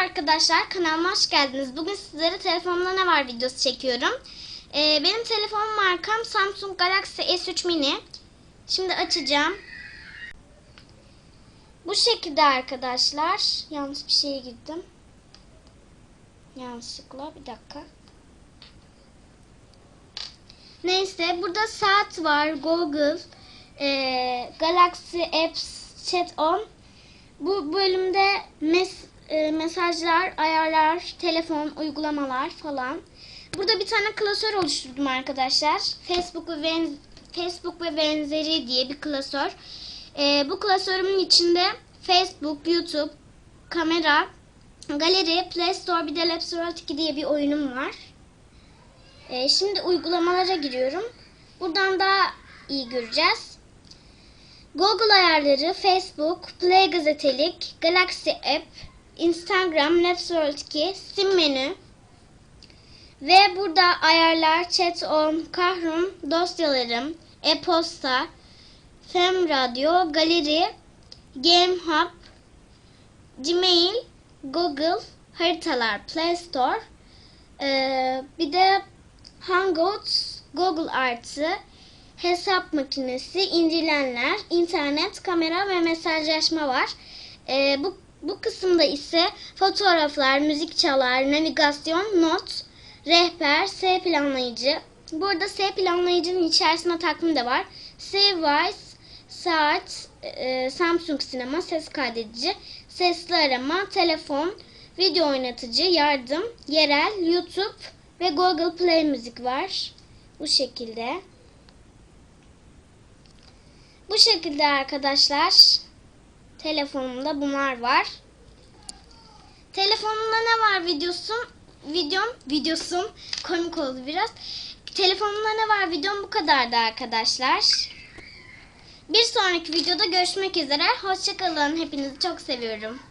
arkadaşlar kanalıma hoş geldiniz. Bugün sizlere telefonumda ne var videosu çekiyorum. Ee, benim telefon markam Samsung Galaxy S3 Mini. Şimdi açacağım. Bu şekilde arkadaşlar. Yanlış bir şeye girdim. Yanlışlıkla bir dakika. Neyse burada saat var. Google, ee, Galaxy Apps Chat On. Bu bölümde mes e, mesajlar, ayarlar, telefon, uygulamalar falan. Burada bir tane klasör oluşturdum arkadaşlar. Facebook ve benz Facebook ve benzeri diye bir klasör. E, bu klasörümün içinde Facebook, YouTube, kamera, galeri, Play Store bir de 2 diye bir oyunum var. E, şimdi uygulamalara giriyorum. Buradan daha iyi göreceğiz. Google ayarları, Facebook, Play gazetelik, Galaxy App, Instagram, 2, Sim menü ve burada ayarlar, chat on, kahrum, dosyalarım, e-posta, Fem Radyo, galeri, Game Hub, Gmail, Google, haritalar, Play Store, ee, bir de Hangouts, Google Artı, hesap makinesi, indirilenler, internet, kamera ve mesajlaşma var. Ee, bu, bu kısımda ise fotoğraflar, müzik çalar, navigasyon, not, rehber, S planlayıcı. Burada S planlayıcının içerisinde takvim de var. Savevice, saat, e, Samsung sinema, ses kaydedici, sesli arama, telefon, video oynatıcı, yardım, yerel, YouTube ve Google Play müzik var. Bu şekilde. Bu şekilde arkadaşlar telefonumda bunlar var. Telefonumda ne var videosu? Videom, videosum komik oldu biraz. Telefonumda ne var videom bu kadardı arkadaşlar. Bir sonraki videoda görüşmek üzere. Hoşçakalın. Hepinizi çok seviyorum.